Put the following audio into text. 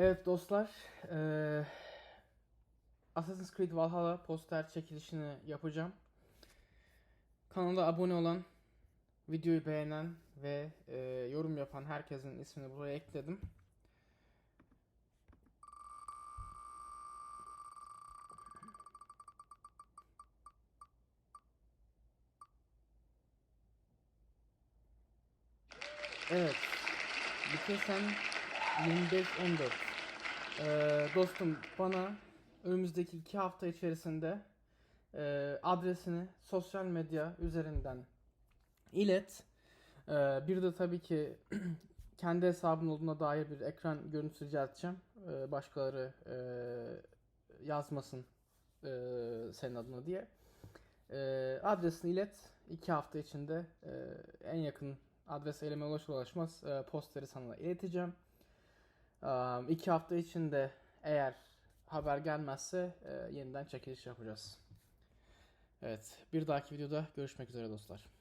Evet dostlar, eee Assassin's Creed Valhalla poster çekilişini yapacağım. Kanala abone olan, videoyu beğenen ve eee, yorum yapan herkesin ismini buraya ekledim. Evet, Bitirsem 25-14. Ee, dostum bana önümüzdeki iki hafta içerisinde e, adresini sosyal medya üzerinden ilet. Ee, bir de tabii ki kendi hesabın olduğuna dair bir ekran görüntüsü rica edeceğim. Ee, başkaları e, yazmasın e, senin adına diye. Ee, adresini ilet. iki hafta içinde e, en yakın adres elime ulaşır ulaşmaz e, posteri sana ileteceğim. İki hafta içinde eğer haber gelmezse e, yeniden çekiliş yapacağız. Evet, bir dahaki videoda görüşmek üzere dostlar.